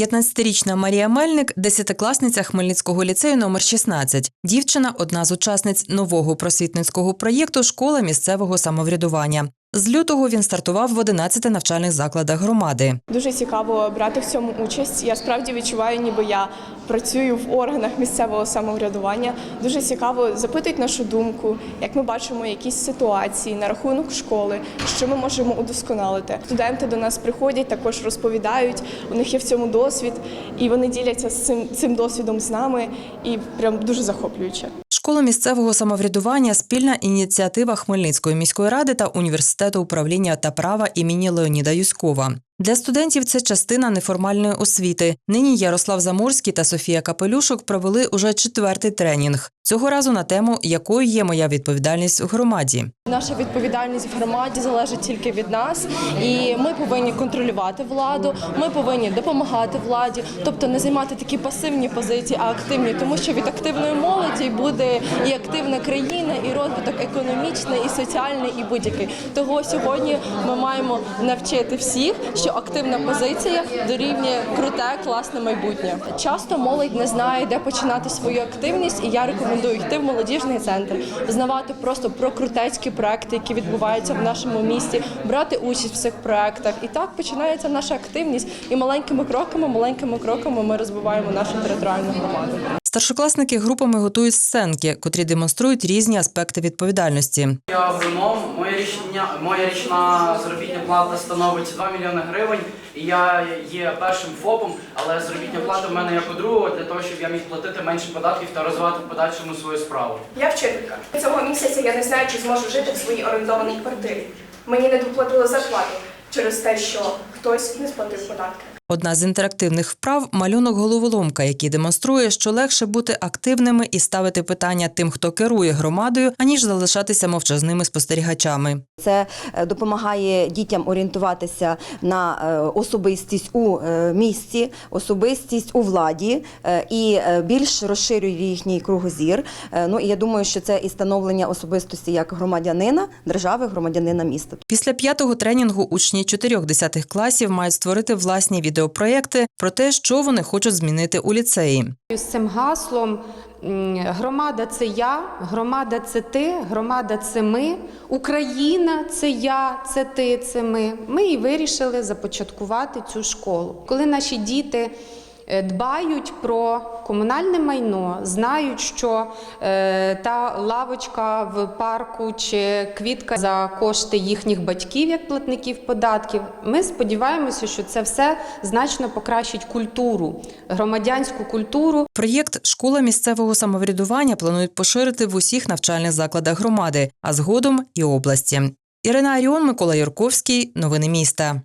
15-річна Марія Мельник – десятикласниця Хмельницького ліцею номер 16. Дівчина – одна з учасниць нового просвітницького проєкту «Школа місцевого самоврядування». З лютого він стартував в 11 навчальних закладах громади. Дуже цікаво брати в цьому участь. Я справді відчуваю, ніби я працюю в органах місцевого самоврядування. Дуже цікаво запитують нашу думку, як ми бачимо якісь ситуації на рахунок школи, що ми можемо удосконалити. Студенти до нас приходять, також розповідають. У них є в цьому досвід, і вони діляться з цим, цим досвідом з нами, і прям дуже захоплююче. Школа місцевого самоврядування – спільна ініціатива Хмельницької міської ради та університету управління та права імені Леоніда Юськова. Для студентів це частина неформальної освіти. Нині Ярослав Заморський та Софія Капелюшок провели уже четвертий тренінг. Цього разу на тему якою є моя відповідальність у громаді. Наша відповідальність в громаді залежить тільки від нас, і ми повинні контролювати владу. Ми повинні допомагати владі, тобто не займати такі пасивні позиції, а активні, тому що від активної молоді буде і активна країна, і розвиток економічний, і соціальний, і будь-який. Того сьогодні ми маємо навчити всіх, що активна позиція дорівнює круте, класне майбутнє. Часто молодь не знає, де починати свою активність, і я рекомендую йти в молодіжний центр, знавати просто про крутецькі проекти, які відбуваються в нашому місті, брати участь в цих проектах. І так починається наша активність. І маленькими кроками, маленькими кроками ми розвиваємо нашу територіальну громаду. Старшокласники групами готують сценки, котрі демонструють різні аспекти відповідальності. Я агроном, моя річня, моя річна заробітна плата становить 2 мільйони гривень. І я є першим ФОПом, але заробітна плата в мене як у другого для того, щоб я міг платити менше податків та розвивати в подальшому свою справу. Я вчителька. Цього місяця я не знаю, чи зможу жити в своїй орендованій квартирі. Мені не доплатили зарплату через те, що хтось не сплатив податки. Одна з інтерактивних вправ малюнок головоломка, який демонструє, що легше бути активними і ставити питання тим, хто керує громадою, аніж залишатися мовчазними спостерігачами. Це е, допомагає дітям орієнтуватися на е, особистість у е, місті, особистість у владі і більш розширює їхній кругозір. Ну і я думаю, що це і становлення особистості як громадянина держави, громадянина міста. Після п'ятого тренінгу учні чотирьох десятих класів мають створити власні відеопроєкти про те, що вони хочуть змінити у ліцеї. З цим гаслом громада це я, громада це ти, громада це ми, Україна це я, це ти, це ми. Ми і вирішили започаткувати цю школу. Коли наші діти е, дбають про комунальне майно, знають, що е, та лавочка в парку чи квітка за кошти їхніх батьків, як платників податків. Ми сподіваємося, що це все значно покращить культуру, громадянську культуру. Проєкт Школа місцевого самоврядування планують поширити в усіх навчальних закладах громади, а згодом і області. Ірина Аріон, Микола Юрковський. Новини міста.